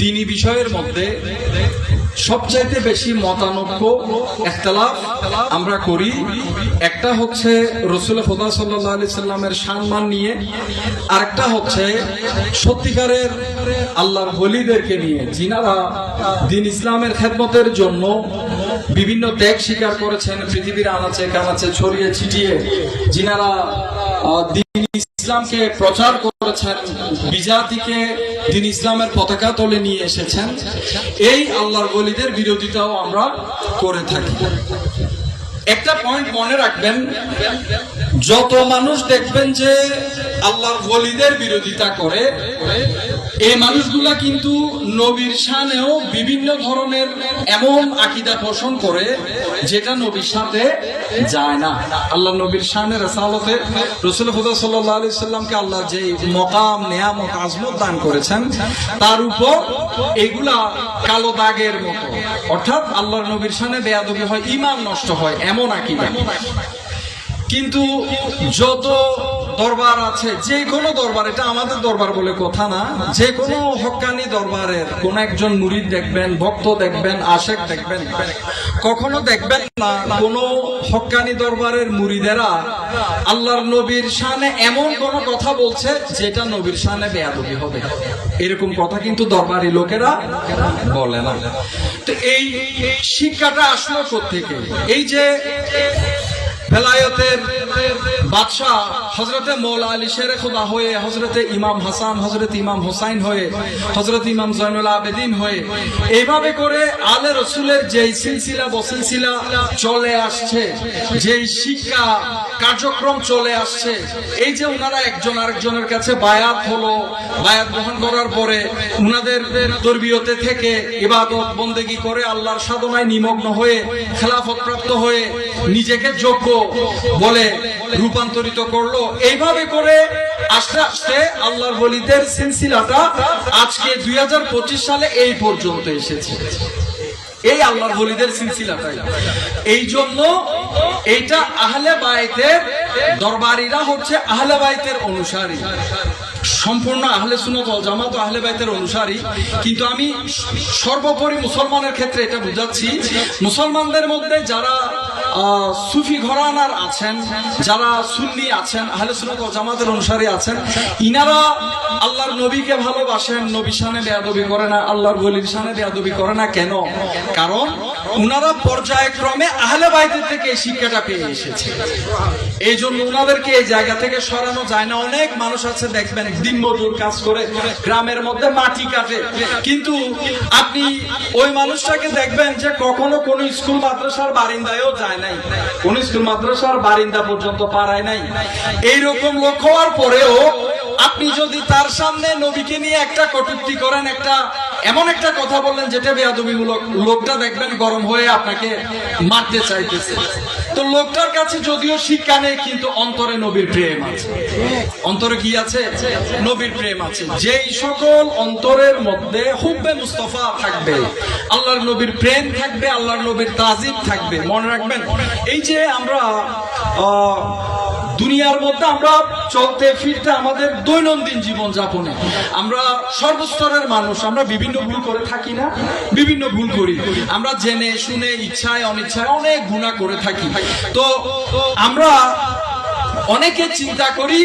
দিনী বিষয়ের মধ্যে সবচাইতে বেশি মতানৈক্য, একতলাফ আমরা করি। একটা হচ্ছে রসুল খোদা সাল্লাহ আলি সাল্লামের সম্মান নিয়ে, আরেকটা হচ্ছে সত্যিকারের আল্লাহর হলিদেরকে নিয়ে। যিনারা দিন ইসলামের খেদমতের জন্য বিভিন্ন ত্যাগ স্বীকার করেছেন, পৃথিবীর আনাচে কানাচে ছড়িয়ে ছিটিয়ে, যিনারা দিন ইসলামকে প্রচার করেছেন, বিজাতিকে দিন ইসলামের পতাকা তলে নিয়ে এসেছেন। এই আল্লাহর বলিদের বিরোধিতাও আমরা করে থাকি। একটা পয়েন্ট মনে রাখবেন যত মানুষ দেখবেন যে আল্লাহর ওলিদের বিরোধিতা করে, এই মানুষগুলা কিন্তু নবীর শানেও বিভিন্ন ধরনের এমন আকিদা পোষণ করে যেটা নবীর সাথে যায় না। আল্লাহ নবীর শানের রেসালতে রসুল খুদা সাল্লাহ আলি সাল্লামকে আল্লাহ যে মকাম, নেয়ামত, আজমত দান করেছেন, তার উপর এগুলা কালো দাগের মতো। অর্থাৎ আল্লাহর নবীর শানে বেয়াদবি হয়, ইমান নষ্ট হয়, এমন আকিদা। কিন্তু যত দরবার আছে, যে কোনো দরবার, এটা আমাদের দরবার বলে কথা না, যে কোনো হক্কানি দরবারের কোন একজন মুরিদ দেখবেন, ভক্ত দেখবেন, আশেক দেখবেন, কখনো দেখবেন না কোন হক্কানি দরবারের মুরিদেরা আল্লাহর নবীর শানে এমন কোন কথা বলছে যেটা নবীর শানে বেয়াদবি হবে। এরকম কথা কিন্তু দরবারি লোকেরা বলে না। তো এই শিক্ষাটা আসলো থেকে এই যে বেলায়তের বাদশাহ হজরতে মৌলা আলী শেরে খোদা হয়ে হজরতে ইমাম হাসান হজরত ইমাম হোসাইন হয়ে হজরত ইমাম জয়নুল আবেদিন হয়ে এইভাবে করে আলে রসুলের যেই সিলসিলা, বসিলসিলা চলে আসছে, যেই শিক্ষা কার্যক্রম চলে আসছে, এই যে ওনারা একজন আরেকজনের কাছে বায়াত হলো, বায়াত গ্রহণ করার পরে উনাদের তরবিয়তে থেকে ইবাদত, বন্দেগি করে আল্লাহর সাধনায় নিমগ্ন হয়ে খেলাফত প্রাপ্ত হয়ে নিজেকে যোগ্য বলে রূপান্তরিত করল। এইভাবে করে আস্তে আস্তে আল্লাহর বলিদের সিলসিলাটা আজকে দুই সালে এই পর্যন্ত এসেছে। এই আল্লাহর বলিদের সিলসিলাটাই। এই জন্য এইটা আহলে বাইতের দরবারিরা হচ্ছে আহলে বাইতের অনুসারী। সম্পূর্ণ আহলে সুনত জামাত আহলে বাইতের অনুসারী। কিন্তু আমি সর্বোপরি মুসলমানের ক্ষেত্রে এটা বুঝাচ্ছি। মুসলমানদের মধ্যে যারা সুফি ঘরানার আছেন, যারা সুন্নি আছেন, আহলে ওয়াল জামাতের অনুসারী আছেন, ইনারা আল্লাহর নবীকে ভালোবাসেন, নবী শানে বেয়াদবি করে না, আল্লাহর বলির শানে বেয়াদবি করে না। কেন? কারণ উনারা পর্যায়ক্রমে আহলে বাইতের থেকে এই শিক্ষাটা পেয়ে এসেছে। এই জন্য উনাদেরকে এই জায়গা থেকে সরানো যায় না। অনেক মানুষ আছে, দেখবেন দিন মজুর কাজ করে গ্রামের মধ্যে মাটি কাটে। কিন্তু আপনি ওই মানুষটাকে দেখবেন যে কখনো কোন স্কুল, মাদ্রাসার বারিন্দায়ও যায় নাই। কোন স্কুল, মাদ্রাসার বারিন্দা পর্যন্ত পারায় নাই। এইরকম লোক হওয়ার পরেও আপনি যদি তার সামনে নবীকে নিয়ে একটা কটুক্তি করেন একটা এমন একটা কথা বললেন যেটা বেয়াদবিমূলক লোকটা দেখবেন গরম হয়ে আপনাকে মারতে চাইতেছে। তো লোকটার কাছে যদিও শিক্ষা নেই কিন্তু অন্তরে নবীর প্রেম আছে। অন্তরে কি আছে? নবীর প্রেম আছে। যেই সকল অন্তরের মধ্যে হুব্বে মুস্তফা থাকবে আল্লাহর নবীর প্রেম থাকবে আল্লাহর নবীর তাজিব থাকবে। মনে রাখবেন এই যে আমরা আহ, দুনিয়ার মধ্যে আমরা চলতে, ফিরতে আমাদের দৈনন্দিন জীবন যাপনে আমরা সর্বস্তরের মানুষ, আমরা বিভিন্ন ভুল করে থাকি না, বিভিন্ন ভুল করি। আমরা জেনে, শুনে, ইচ্ছায়, অনিচ্ছায় অনেক গুণা করে থাকি। তো আমরা অনেকে চিন্তা করি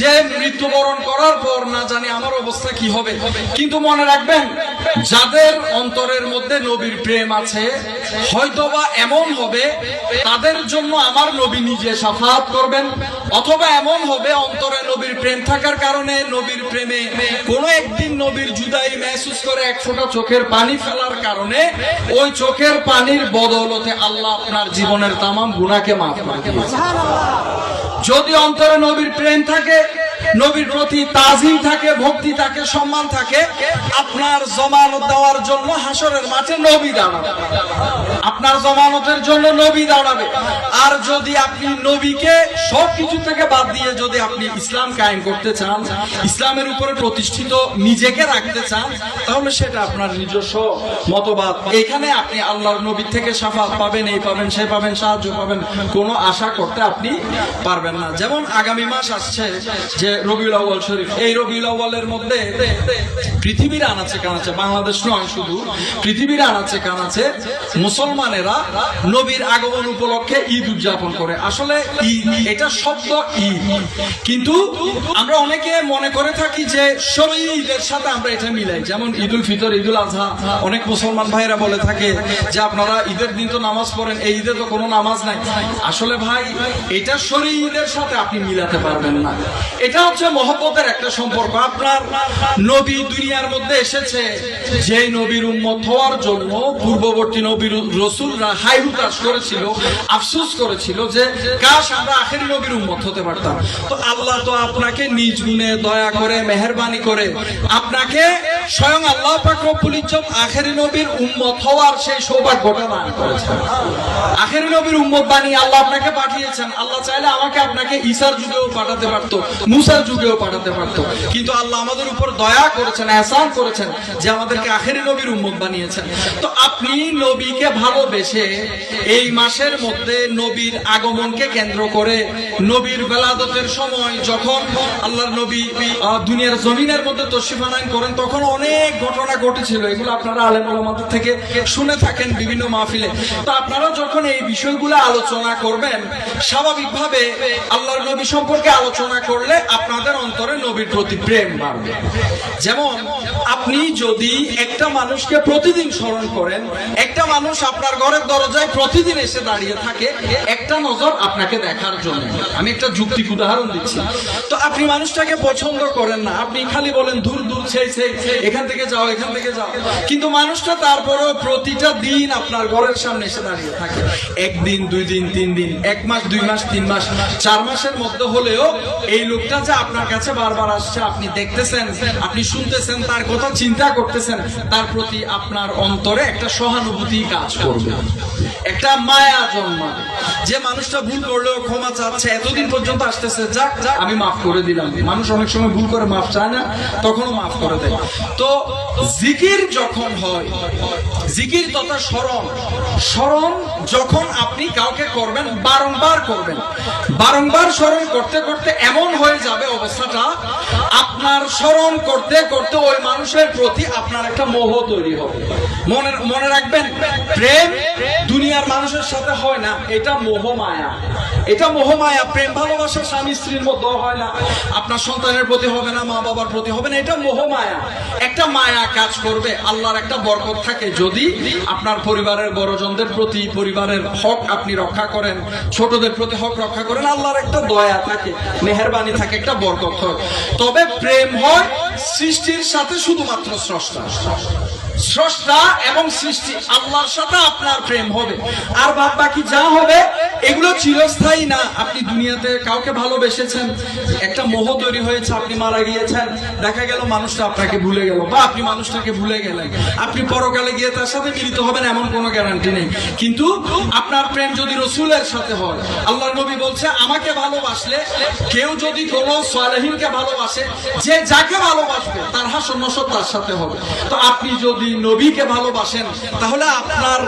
যে মৃত্যুবরণ করার পর না জানি আমার অবস্থা কি হবে। কিন্তু মনে রাখবেন যাদের অন্তরের মধ্যে নবীর প্রেম আছে হয়তোবা এমন হবে তাদের জন্য আমার নবী নিজে সাফাত করবেন অথবা এমন হবে অন্তরে নবীর প্রেম থাকার কারণে নবীর প্রেমে কোনো একদিন নবীর জুদাই মেহসুস করে এক ফোঁটা চোখের পানি ফেলার কারণে ওই চোখের পানির বদৌলতে আল্লাহ আপনার জীবনের তামাম গুণাকে মাফ করে যদি অন্তরে নবীর প্রেম থাকে নবীর প্রতি তাজিম থাকে, ভক্তি থাকে, সম্মান থাকে। আপনার জমানত দেওয়ার জন্য হাসরের মাঠে নবী দাঁড়াবে। আপনার জমানতের জন্য নবী দাঁড়াবে। আর যদি আপনি নবীকে সব কিছু থেকে বাদ দিয়ে যদি আপনি ইসলাম কায়েম করতে চান, ইসলামের উপরে প্রতিষ্ঠিত নিজেকে রাখতে চান, তাহলে সেটা আপনার নিজস্ব মতবাদ। এখানে আপনি আল্লাহর নবীর থেকে সাফাত পাবেন, এই পাবেন, সে পাবেন, সাহায্য পাবেন, কোনো আশা করতে আপনি পারবেন না। যেমন আগামী মাস আসছে যে রবিউল আউ্বাল শরীফ, এই রবিউল আউ্বালের মধ্যে পৃথিবীর আনাচে কানাচে বাংলাদেশ নয় শুধু, পৃথিবীর আনাচে কানাচে মুসলমানেরা নবীর আগমন উপলক্ষে ঈদ উদযাপন করে। আসলে এটা শব্দ ঈদ। কিন্তু আমরা অনেকে মনে করে থাকি যে ঈদের সাথে আমরা এটা মিলাই। যেমন ঈদুল ফিতর, ঈদুল আজহা অনেক মুসলমান ভাইরা বলে থাকে যে আপনারা ঈদের দিন তো নামাজ পড়েন, এই ঈদে তো কোনো নামাজ নাই। আসলে ভাই, এটা শরী ঈদের সাথে আপনি মিলাতে পারবেন না। এটা হচ্ছে মহব্বতের একটা সম্পর্ক। আপনার নবী দুনিয়ার মধ্যে এসেছে। যে নবীর উন্মত হওয়ার জন্য পূর্ববর্তী নবীর রসুলরা হাই হুতাশ করেছিল, আফসোস করেছিল যে, কাশ, আমরা আখের নবীর উন্মত হতে পারতাম। তো আল্লাহ তো আপনাকে নিজ গুণে দয়া করে, মেহরবানি করে, আপনাকে স্বয়ং আল্লাহ পাক রব্বুল ইজ্জত আখেরি নবীর উম্মত হওয়ার সেই সৌভাগ্যটা দান করেছেন। আখেরি নবীর উম্মত বানিয়ে আল্লাহ আপনাকে পাঠিয়েছেন। আল্লাহ চাইলে আমাকে আপনাকে ঈসার যুগেও পাঠাতে পারতো, মুসার যুগেও পাঠাতে পারতো। কিন্তু আল্লাহ আমাদের উপর দয়া করেছেন, এহসান করেছেন যে আমাদেরকে আখেরি নবীর উম্মত বানিয়েছেন। তো আপনি নবীকে ভালোবেসে এই মাসের মধ্যে নবীর আগমনকে কেন্দ্র করে নবীর বেলাদতের সময় যখন আল্লাহর নবী দুনিয়ার জমিনের মধ্যে তশরিফ আনায়ন করেন তখন অনেক ঘটনা ঘটেছিল, এগুলো আপনারা আলেম ওলামাদের থেকে শুনে থাকেন বিভিন্ন মাহফিলে। তো আপনারা যখন এই বিষয়গুলো আলোচনা করবেন, স্বাভাবিকভাবে আল্লাহর নবী সম্পর্কে আলোচনা করলে আপনাদের অন্তরে নবীর প্রতি প্রেম বাড়বে। যেমন, আপনি যদি একটা মানুষকে প্রতিদিন স্মরণ করেন, একটা মানুষ আপনার ঘরের দরজায় প্রতিদিন এসে দাঁড়িয়ে থাকে, একটা নজর আপনাকে দেখার জন্য। আমি একটা যুক্তিক উদাহরণ দিচ্ছি। তো আপনি মানুষটাকে পছন্দ করেন না, আপনি খালি বলেন দূর সেই সেই এখান থেকে যাও এখান থেকে যাও। কিন্তু মানুষটা তারপরেও প্রতিটা দিন আপনার ঘরের সামনে এসে দাঁড়িয়ে থাকে। একদিন দুই দিন তিন দিন এক মাস দুই মাস তিন মাস চার মাসের মধ্যে হলেও এই লোকটা যে আপনার কাছে বারবার আসছে আপনি দেখতেছেন আপনি শুনতেছেন তার কথা চিন্তা করতেছেন তার প্রতি আপনার অন্তরে একটা সহানুভূতি কাজ করবে। একটা মায়া জন্মাবে। যে মানুষটা ভুল করলেও ক্ষমা চাচ্ছে এতদিন পর্যন্ত আসতেছে যাক যাক, আমি মাফ করে দিলাম। মানুষ অনেক সময় ভুল করে মাফ চায় না তখনও মাফ করে দেয়। তো জিকির যখন হয়, জিকির তথা স্মরণ স্মরণ যখন আপনি কাউকে করবেন, বারংবার করবেন। বারংবার স্মরণ করতে করতে এমন হয়ে যাবে অবস্থাটা, আপনার স্মরণ করতে করতে ওই মানুষের প্রতি আপনার একটা মোহ তৈরি হবে। মনে মনে রাখবেন, প্রেম দুনিয়ার মানুষের সাথে হয় না, এটা মোহ মায়া। এটা মোহ মায়া, প্রেম ভালোবাসা স্বামী স্ত্রীর মধ্যে হয় না, আপনার সন্তানের প্রতি হবে না মা বাবার প্রতি হবে না, এটা মোহ মায়া। একটা মায়া কাজ করবে, আল্লাহর একটা বরকত থাকে। যদি আপনার পরিবারের বড়জনদের প্রতি পরিবারের হক আপনি রক্ষা করেন, ছোটদের প্রতি হক রক্ষা করেন, আল্লাহর একটা দয়া থাকে, মেহরবানি থাকে, একটা বরকত হয়। তবে প্রেম হয় সৃষ্টির সাথে শুধুমাত্র স্রষ্টা। স্রষ্টা এবং সৃষ্টি, আল্লাহর সাথে আপনার প্রেম হবে। আর বাদ বাকি যা হবে, এগুলো চিরস্থায়ী না। আপনি দুনিয়াতে কাউকে ভালোবেসেছেন, একটা মোহ তৈরি হয়েছে, আপনি মারা গিয়েছেন, দেখা গেল মানুষটা আপনাকে ভুলে গেল। বা আপনি মানুষটাকে ভুলে গেলেন। আপনি পরকালে গিয়ে তার সাথে মিলিত হবেন, এমন কোনো গ্যারান্টি নেই। কিন্তু আপনার প্রেম যদি রসুলের সাথে হয় আল্লাহ নবী বলছে, আমাকে ভালোবাসলে কেউ যদি কোন সালেহিনকে ভালোবাসে, যে যাকে ভালোবাসবে, তার হাসন নসব তার সাথে হবে। তো আপনি যদি নবীকে ভালোবাসেন, তাহলে আপনার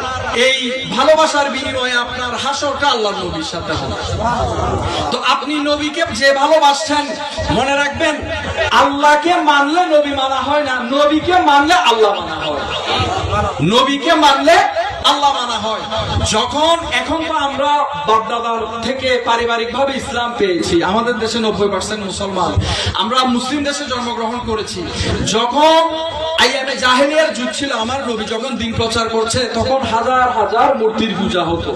এই ভালোবাসার বিনিময়ে আপনার হাসরটা আল্লাহ নবীর সাথে হবে। তো আপনি নবীকে যে ভালোবাসছেন, মনে রাখবেন, আল্লাহকে মানলে নবী মানা হয় না, নবীকে মানলে আল্লাহ মানা হয়। নবীকে মানলে আল্লাহ মানা হয়। যখন এখন তো আমরা বাপদাদার থেকে পারিবারিক ভাবে ইসলাম পেয়েছি, আমাদের দেশে নব্বই পার্সেন্ট মুসলমান, আমরা মুসলিম দেশে জন্মগ্রহণ করেছি, যখন জাহেলিয়ার যুগ ছিল, আমার নবী যখন দিন প্রচার করছে, তখন হাজার হাজার মূর্তির পূজা হতো।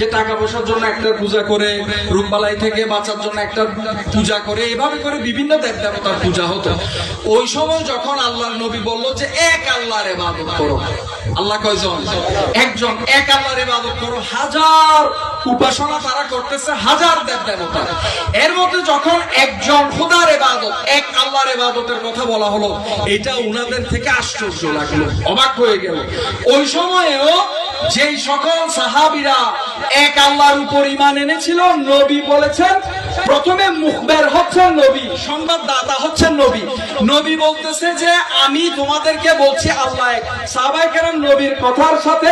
যে টাকা পয়সার জন্য একটা পূজা করে রূপবালাই থেকে বাঁচার জন্য একটা পূজা করে, এভাবে করে বিভিন্ন দেব দেবতার পূজা হতো। ওই সময় যখন আল্লাহর নবী বলল যে, এক আল্লাহর ইবাদত করো। আল্লাহ কয়জন একজন এক আল্লাহর ইবাদত করো। হাজার উপাসনা তারা করতেছে, হাজার দেব দেবতা। এর মধ্যে যখন একজন খোদার ইবাদত, এক আল্লাহর ইবাদতের কথা বলা হলো, এটা উনাদের থেকে আশ্চর্য লাগল, অবাক হয়ে গেল। ওই সময়েও যেই সকল সাহাবিরা এক আল্লাহর উপর ইমান এনেছিল নবী বলেছেন প্রথমে মুখবের হচ্ছেন নবী সংবাদদাতা হচ্ছেন নবী। নবী বলতেছে যে, আমি তোমাদেরকে বলছি, আল্লাহ এক সাহাবাই কেরাম নবীর কথার সাথে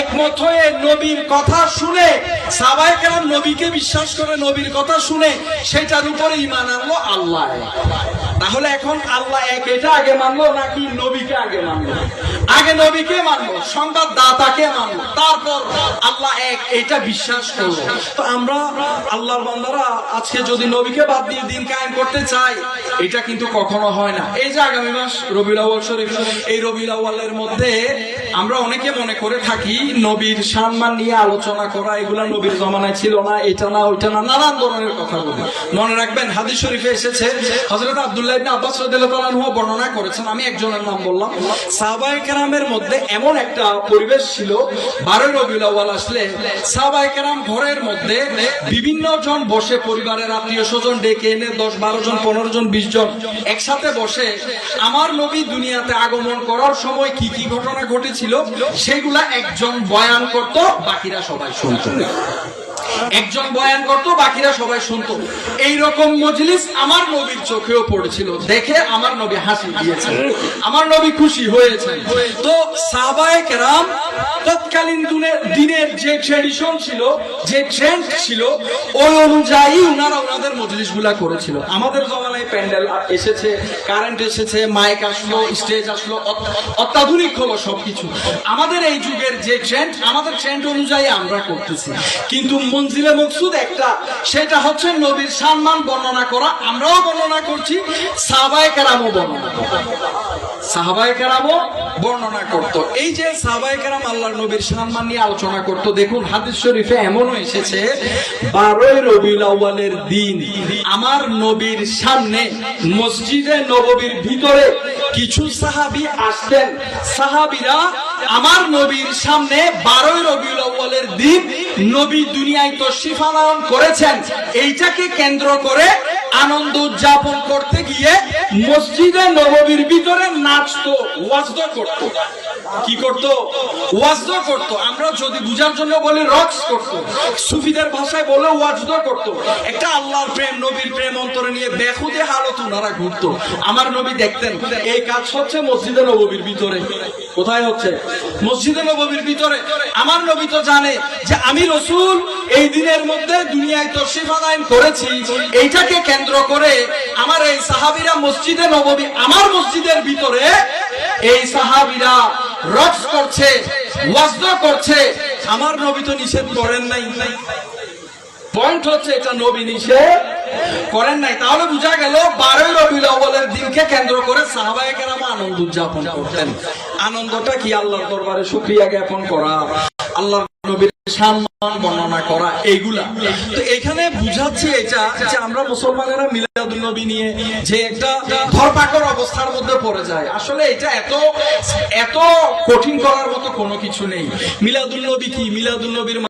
একমত হয়ে নবীর কথা শুনে সাহাবাই কেরাম নবীকে বিশ্বাস করে নবীর কথা শুনে, সেটার উপরে ইমান আনলো আল্লাহ তাহলে এখন আল্লাহ এক এটা আগে মানলো নাকি নবীকে আগে মানলো? আগে নবীকে মানলো, সংবাদ দাতাকে মানলো, তারপর আল্লাহ এক এটা বিশ্বাস করল। তো আমরা আল্লাহর বান্দারা আজকে যদি নবীকে বাদ দিয়ে দিন কায়েম করতে চাই, এটা কিন্তু কখনো হয় না। এই যে আগামী মাস আউয়াল শরীফ, এই আউয়ালের মধ্যে আমরা অনেকে মনে করে থাকি, নবীর সম্মান নিয়ে আলোচনা করা এগুলা নবীর জমানায় ছিল না, এটা না, ওইটা না, নানান ধরনের কথা বলি। মনে রাখবেন, হাদিস শরীফে এসেছে, হযরত আব্দুল্লাহ আব্বাস বর্ণনা করেছেন, আমি একজনের নাম বললাম। সাহাবায়ে কেরামের মধ্যে এমন একটা পরিবেশ ছিল 12 রবিউল আসলে সাহাবায়ে কেরাম ঘরের মধ্যে বিভিন্ন জন বসে পরিবারের আত্মীয় স্বজন ডেকে এনে দশ, বারো জন 15 জন 20 জন একসাথে বসে আমার নবী দুনিয়াতে আগমন করার সময় কি কি ঘটনা ঘটেছিল, সেগুলা একজন বয়ান করত, বাকিরা সবাই শুনতো। একজন বয়ান করত, বাকিরা সবাই শুনতো। এই রকম মজলিস আমার নবীর চোখেও পড়েছিল। দেখে আমার নবী হাসি দিয়েছেন। আমার নবী খুশি হয়েছেন। তো সাহাবায়ে কেরাম তৎকালীন দিনের দিনের যে ট্রেডিশন ছিল, যে ট্রেন্ড ছিল, ওই অনুযায়ী ওনারা ওনাদের মজলিসগুলা করেছিল। আমাদের জমানায় প্যান্ডেল এসেছে কারেন্ট এসেছে মাইক আসলো স্টেজ আসলো অত্যাধুনিক হলো সবকিছু। আমাদের এই যুগের যে ট্রেন্ড আমাদের ট্রেন্ড অনুযায়ী আমরা করতেছি। কিন্তু মঞ্জিলে মকসুদ একটা। সেটা হচ্ছে নবীর সম্মান বর্ণনা করা। আমরাও বর্ণনা করছি, সাহাবায়ে কেরামও বর্ণনা সাহাবায়ে কেরামও বর্ণনা করত। এই যে সাহাবায়ে কেরাম আল্লাহর নবীর সম্মান নিয়ে আলোচনা করত, দেখুন, হাদিস শরীফে এমনও এসেছে, বারোই রবিউল আউয়ালের দিন আমার নবীর সামনে মসজিদে নববীর ভিতরে কিছু সাহাবী আসতেন। সাহাবিরা আমার নবীর সামনে বারোই রবিউল আউয়ালের দিন নবী দুনিয়ায় তশরিফ আনয়ন করেছেন। এইটাকে কেন্দ্র করে আনন্দ উদযাপন করতে গিয়ে মসজিদে নববীর ভিতরে নাচতো ওয়াজদ করতো। কি করতো? ওয়াজদ করতো। আমরা যদি বুঝার জন্য বলি, রক্স করতো। সুফিদের ভাষায় বলে ওয়াজদ করতো। একটা আল্লাহর প্রেম, নবীর প্রেম অন্তরে নিয়ে বেহুদে হালত ওনারা ঘুরতো। আমার নবী দেখতেন, এই কাজ হচ্ছে মসজিদে নববীর ভিতরে। কোথায় হচ্ছে? মসজিদে নববীর ভিতরে। আমার নবী তো জানে যে আমি রসুল, এই দিনের মধ্যে দুনিয়ায় তশরিফ আনায়ন করেছি। এইটাকে কেন্দ্র করে আমার এই সাহাবিরা মসজিদে নববী, আমার মসজিদের ভিতরে এই সাহাবীরা রক্স করছে ওয়াজদ করছে। আমার নবী তো নিষেধ করেন নাই। পয়েন্ট হচ্ছে এটা নবী নিষেধ করেন নাই। তাহলে বোঝা গেল বারোই রবিউল অবলের দিনকে কেন্দ্র করে সাহাবায়ে কেরাম আনন্দ উদযাপন করতেন। আনন্দটা কি আল্লাহর দরবারে শুকরিয়া জ্ঞাপন করা? আল্লাহর নবীর সম্মান বর্ণনা করা এইগুলা তো এখানে বুঝাচ্ছি এটা যে আমরা মুসলমানেরা মিলাদুল নবী নিয়ে যে একটা ধরপাকড় অবস্থার মধ্যে পড়ে যায়। আসলে এটা এত এত কঠিন করার মতো কোনো কিছু নেই। মিলাদুল নবী কি? মিলাদুল নবীর